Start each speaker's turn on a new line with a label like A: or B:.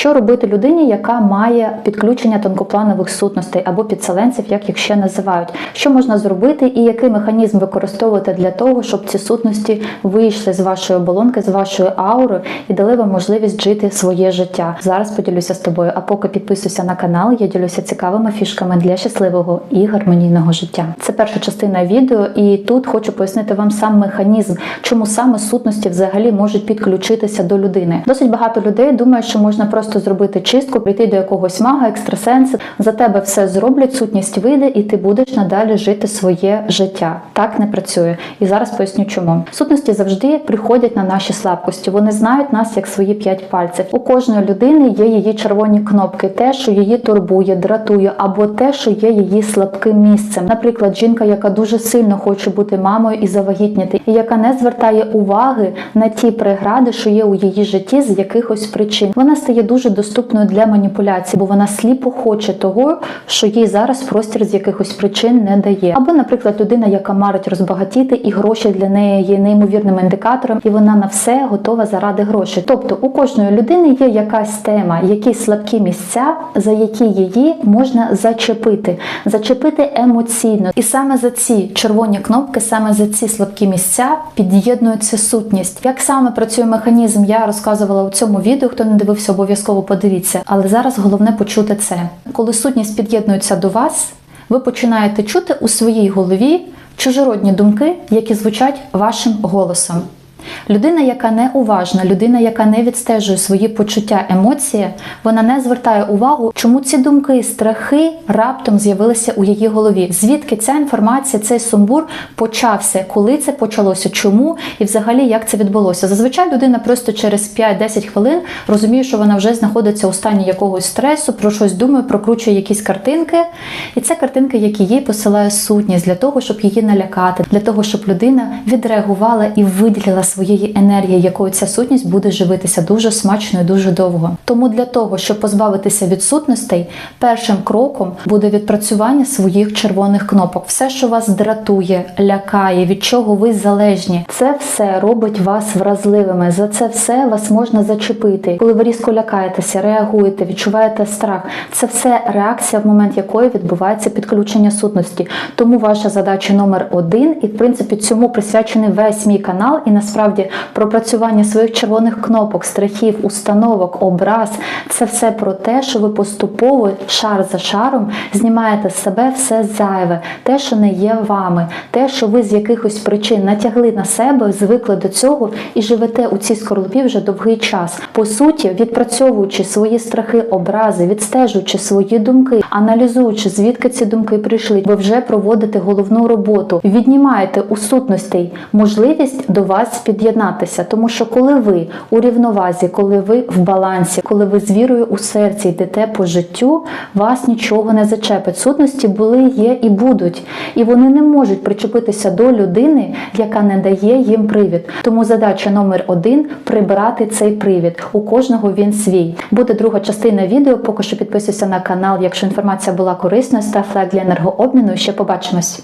A: Що робити людині, яка має підключення тонкопланових сутностей або підселенців, як їх ще називають? Що можна зробити, і який механізм використовувати для того, щоб ці сутності вийшли з вашої оболонки, з вашої аури і дали вам можливість жити своє життя? Зараз поділюся з тобою. А поки підписуйся на канал, я ділюся цікавими фішками для щасливого і гармонійного життя. Це перша частина відео, і тут хочу пояснити вам сам механізм, чому саме сутності взагалі можуть підключитися до людини. Досить багато людей думає, що можна просто зробити чистку, прийти до якогось мага, екстрасенса, за тебе все зроблять, сутність вийде, і ти будеш надалі жити своє життя. Так не працює. І зараз поясню, чому сутності завжди приходять на наші слабкості. Вони знають нас як свої п'ять пальців. У кожної людини є її червоні кнопки, те, що її турбує, дратує, або те, що є її слабким місцем. Наприклад, жінка, яка дуже сильно хоче бути мамою і завагітніти, і яка не звертає уваги на ті прегради, що є у її житті з якихось причин. Вона стає дуже доступною для маніпуляцій, бо вона сліпо хоче того, що їй зараз простір з якихось причин не дає. Або, наприклад, людина, яка марить розбагатіти, і гроші для неї є неймовірним індикатором, і вона на все готова заради грошей. Тобто у кожної людини є якась тема, якісь слабкі місця, за які її можна зачепити, зачепити емоційно. І саме за ці червоні кнопки, саме за ці слабкі місця під'єднується сутність. Як саме працює механізм, я розказувала у цьому відео. Хто не дивився, обов'язково подивіться. Але зараз головне почути це. Коли сутність під'єднується до вас, ви починаєте чути у своїй голові чужородні думки, які звучать вашим голосом. Людина, яка не уважна, людина, яка не відстежує свої почуття, емоції, вона не звертає увагу, чому ці думки, страхи раптом з'явилися у її голові. Звідки ця інформація, цей сумбур почався, коли це почалося, чому і взагалі як це відбулося. Зазвичай людина просто через 5-10 хвилин розуміє, що вона вже знаходиться у стані якогось стресу, про щось думає, прокручує якісь картинки. І це картинки, які їй посилає сутність для того, щоб її налякати, для того, щоб людина відреагувала і виділила своєї енергії, якою ця сутність буде живитися дуже смачно і дуже довго. Тому для того, щоб позбавитися від сутностей, першим кроком буде відпрацювання своїх червоних кнопок. Все, що вас дратує, лякає, від чого ви залежні, це все робить вас вразливими. За це все вас можна зачепити. Коли ви різко лякаєтеся, реагуєте, відчуваєте страх. Це все реакція, в момент якої відбувається підключення сутності. Тому ваша задача номер один, і в принципі цьому присвячений весь мій канал, і насправді пропрацювання своїх червоних кнопок, страхів, установок, образ це все про те, що ви поступово шар за шаром знімаєте з себе все зайве, те, що не є вами, те, що ви з якихось причин натягли на себе, звикли до цього і живете у цій скорлупі вже довгий час. По суті, відпрацьовуючи свої страхи, образи, відстежуючи свої думки, аналізуючи, звідки ці думки прийшли, ви вже проводите головну роботу, віднімаєте у сутностей можливість до вас під'єднатися. Тому що коли ви у рівновазі, коли ви в балансі, коли ви з вірою у серці йдете по життю, вас нічого не зачепить. Сутності були, є і будуть, і вони не можуть причепитися до людини, яка не дає їм привід. Тому задача номер один прибрати цей привід. У кожного він свій. Буде друга частина відео. Поки що підписуйся на канал. Якщо інформація була корисна, став лайк для енергообміну. Ще побачимось.